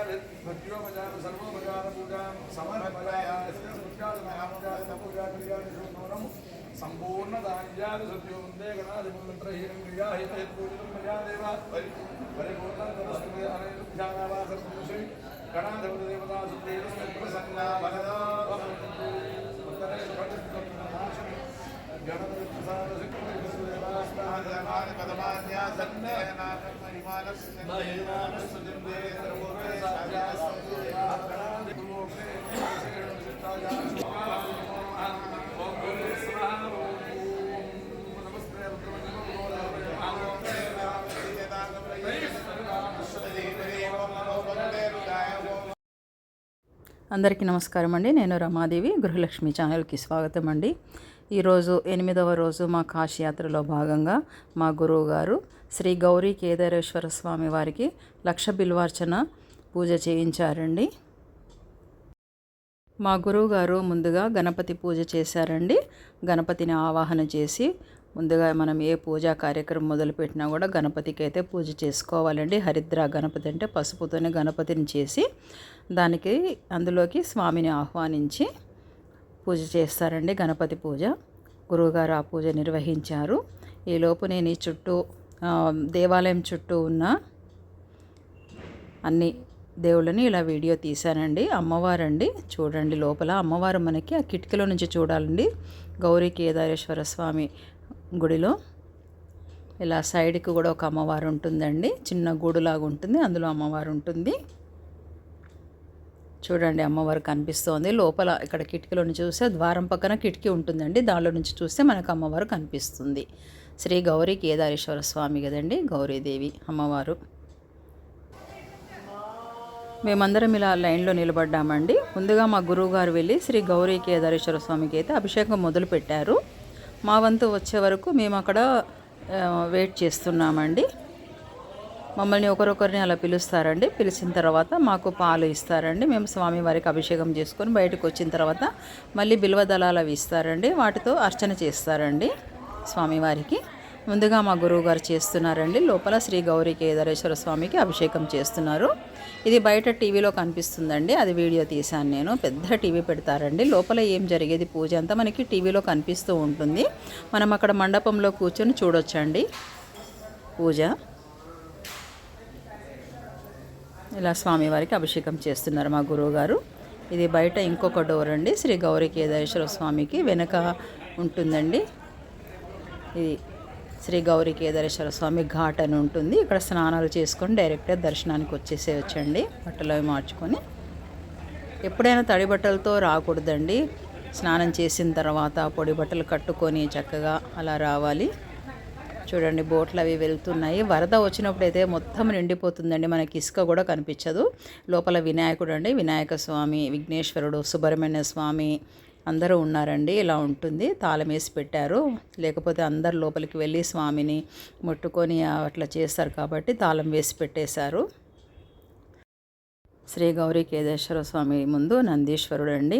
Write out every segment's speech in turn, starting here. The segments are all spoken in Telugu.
सर्वोपचार सिद्ध्योपचार भक्त्योपचार सर्वोपचार पूजा समर्पयामि महापूजा तपूजा क्रिया नमः संपूर्ण दान्यादि सत्यो वन्दे गणाधिपमन्त्र हिरण्या हितयत्पूजितं मया देव परिपूर्णं तदस्तु अनेरुध्यानावासर्पुरुषै गणाधिपति देवता सुदेवस्य प्रसन्ना भगदा उत्तरे सुभटितं नाशने गणपति प्रसाद सिद्धदेवास्ताः जनानि पदमान्या सन्नेना అందరికీ నమస్కారం అండి. నేను రమాదేవి గృహలక్ష్మి ఛానల్కి స్వాగతం అండి. ఈరోజు ఎనిమిదవ రోజు మా కాశీయాత్రలో భాగంగా మా గురువు గారు శ్రీ గౌరీ కేదారేశ్వర స్వామి వారికి లక్ష బిల్వార్చన పూజ చేయించారండి. మా గురువుగారు ముందుగా గణపతి పూజ చేశారండి. గణపతిని ఆవాహన చేసి ముందుగా మనం ఏ పూజా కార్యక్రమం మొదలుపెట్టినా కూడా గణపతికి అయితే పూజ చేసుకోవాలండి. హరిద్ర గణపతి అంటే పసుపుతోనే గణపతిని చేసి దానికి అందులోకి స్వామిని ఆహ్వానించి పూజ చేస్తారండి గణపతి పూజ. గురువుగారు ఆ పూజ నిర్వహించారు. ఈలోపు నేను ఈ చుట్టూ దేవాలయం చుట్టూ ఉన్న అన్ని దేవుళ్ళని ఇలా వీడియో తీశానండి. అమ్మవారండి. చూడండి లోపల. అమ్మవారు మనకి ఆ కిటికీలో నుంచి చూడాలండి. గౌరీ కేదారేశ్వర స్వామి గుడిలో. ఇలా సైడ్కి కూడా ఒక అమ్మవారు ఉంటుందండి. చిన్న గూడులాగా ఉంటుంది. అందులో అమ్మవారు ఉంటుంది. చూడండి అమ్మవారు కనిపిస్తోంది. లోపల ఇక్కడ కిటికీలో నుంచి చూస్తే ద్వారం పక్కన కిటికీ ఉంటుందండి. దానిలో నుంచి చూస్తే మనకు అమ్మవారు కనిపిస్తుంది. శ్రీ గౌరీ కేదారేశ్వర స్వామి కదండి గౌరీదేవి అమ్మవారు. మేమందరం ఇలా లైన్లో నిలబడ్డామండి. ముందుగా మా గురువుగారు వెళ్ళి శ్రీ గౌరీ కేదారేశ్వర స్వామికి అయితే అభిషేకం మొదలు పెట్టారు. మా వంతు వచ్చే వరకు మేము అక్కడ వెయిట్ చేస్తున్నామండి. మమ్మల్ని ఒకరొకరిని అలా పిలుస్తారండి. పిలిచిన తర్వాత మాకు పాలు ఇస్తారండి. మేము స్వామివారికి అభిషేకం చేసుకొని బయటకు వచ్చిన తర్వాత మళ్ళీ బిల్వ దళాలు అవి ఇస్తారండి. వాటితో అర్చన చేస్తారండి. స్వామివారికి. ముందుగా మా గురువు గారు చేస్తున్నారండి. లోపల శ్రీ గౌరీ కేదారేశ్వర స్వామికి అభిషేకం చేస్తున్నారు. ఇది బయట టీవీలో కనిపిస్తుందండి. అది వీడియో తీశాను నేను. పెద్ద టీవీ పెడతారండి. లోపల ఏం జరిగేది? పూజ అంతా మనకి టీవీలో కనిపిస్తూ ఉంటుంది. మనం అక్కడ మండపంలో కూర్చొని చూడొచ్చండి. పూజ. ఇలా స్వామివారికి అభిషేకం చేస్తున్నారు మా గురువుగారు. ఇది బయట ఇంకొక డోర్ అండి. శ్రీ గౌరీ కేదారేశ్వర స్వామికి వెనక ఉంటుందండి. ఇది శ్రీ గౌరీ కేదారేశ్వర స్వామి ఘాట్ అని ఉంటుంది. ఇక్కడ స్నానాలు చేసుకొని డైరెక్ట్గా దర్శనానికి వచ్చేసే వచ్చండి బట్టలు అవి మార్చుకొని. ఎప్పుడైనా తడి బట్టలతో రాకూడదండి. స్నానం చేసిన తర్వాత పొడి బట్టలు కట్టుకొని చక్కగా అలా రావాలి. చూడండి బోట్లు అవి వెళ్తున్నాయి. వరద వచ్చినప్పుడు అయితే మొత్తం నిండిపోతుందండి. మనకి ఇసుక కూడా కనిపించదు. లోపల వినాయకుడు అండి. వినాయక స్వామి విఘ్నేశ్వరుడు సుబ్రహ్మణ్య స్వామి అందరూ ఉన్నారండి ఇలా ఉంటుంది. తాళం వేసి పెట్టారు. లేకపోతే అందరు లోపలికి వెళ్ళి స్వామిని ముట్టుకొని అట్లా చేస్తారు కాబట్టి తాళం వేసి పెట్టేశారు. శ్రీ గౌరీ కేదేశ్వర స్వామి ముందు నందీశ్వరుడు అండి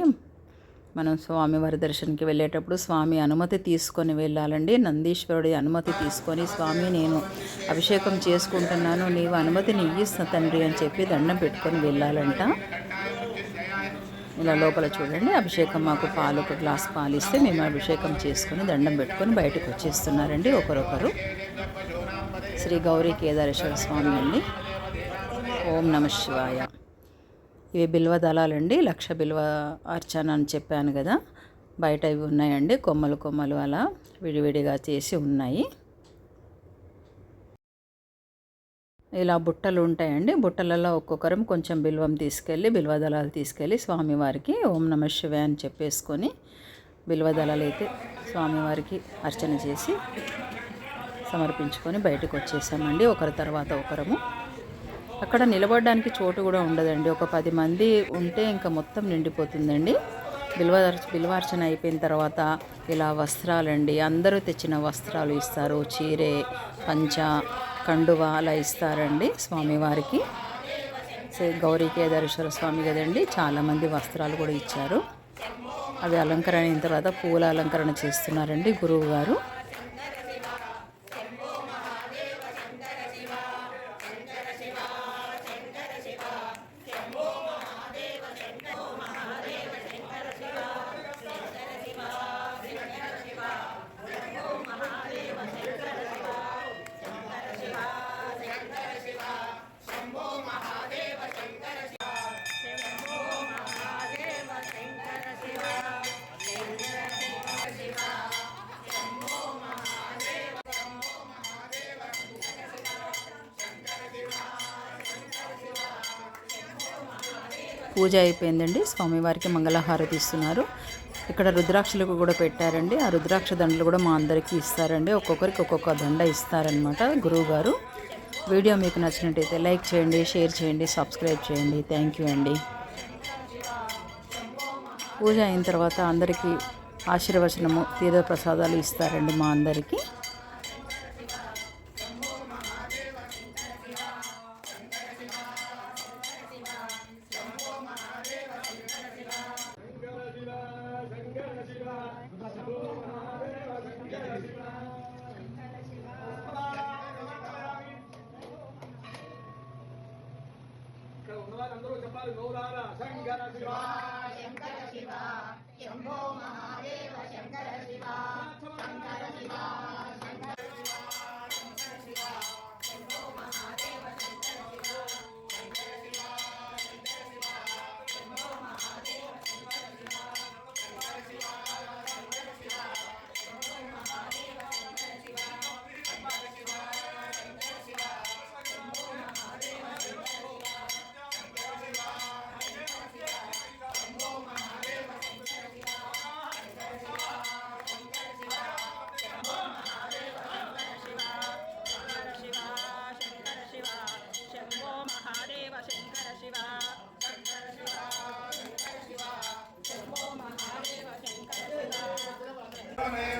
మనం స్వామివారి దర్శనంకి వెళ్ళేటప్పుడు స్వామి అనుమతి తీసుకొని వెళ్ళాలండి. నందీశ్వరుడి అనుమతి తీసుకొని స్వామి నేను అభిషేకం చేసుకుంటున్నాను. నీవు అనుమతిని ఇస్తా తండ్రి అని చెప్పి దండం పెట్టుకొని వెళ్ళాలంట. ఇలా లోపల చూడండి. అభిషేకం మాకు పాలు ఒక గ్లాస్ పాలు ఇస్తే మేము అభిషేకం చేసుకుని దండం పెట్టుకొని బయటకు వచ్చేస్తున్నారండి ఒకరొకరు. శ్రీ గౌరీ కేదారేశ్వర స్వామి అండి. ఓం నమ శివాయ. ఇవి బిల్వ దళాలండి లక్ష బిల్వ అర్చన అని చెప్పాను కదా. బయట ఇవి ఉన్నాయండి. కొమ్మలు కొమ్మలు అలా విడివిడిగా చేసి ఉన్నాయి. ఇలా బుట్టలు ఉంటాయండి. బుట్టలలో ఒక్కొక్కరం కొంచెం బిల్వం తీసుకెళ్ళి బిల్వ దళాలు తీసుకెళ్ళి స్వామివారికి ఓం నమ శివాయ అని చెప్పేసుకొని బిల్వదళాలు అయితే స్వామివారికి అర్చన చేసి సమర్పించుకొని బయటకు వచ్చేసామండి. ఒకరి తర్వాత ఒకరము. అక్కడ నిలబడడానికి చోటు కూడా ఉండదండి. ఒక పది మంది ఉంటే ఇంకా మొత్తం నిండిపోతుందండి. బిల్వ బిల్వార్చన అయిపోయిన తర్వాత ఇలా వస్త్రాలండి. అందరూ తెచ్చిన వస్త్రాలు ఇస్తారు. చీరే పంచ కండువ అలా ఇస్తారండి స్వామివారికి. శ్రీ గౌరీ కేదారేశ్వర స్వామి కదండి చాలామంది వస్త్రాలు కూడా ఇచ్చారు. అవి అలంకరణ అయిన తర్వాత పూల అలంకరణ చేస్తున్నారండి గురువు గారు పూజ అయిపోయిందండి. స్వామివారికి మంగళహారతి ఇస్తున్నారు ఇక్కడ రుద్రాక్షలకు కూడా పెట్టారండి. ఆ రుద్రాక్ష దండలు కూడా మా అందరికీ ఇస్తారండి. ఒక్కొక్కరికి ఒక్కొక్క దండ ఇస్తారనమాట గురువు గారు. వీడియో మీకు నచ్చినట్టయితే లైక్ చేయండి షేర్ చేయండి సబ్స్క్రైబ్ చేయండి. థ్యాంక్ యూ అండి. పూజ అయిన తర్వాత అందరికీ ఆశీర్వచనము తీర్థ ప్రసాదాలు ఇస్తారండి మా అందరికీ. Amen.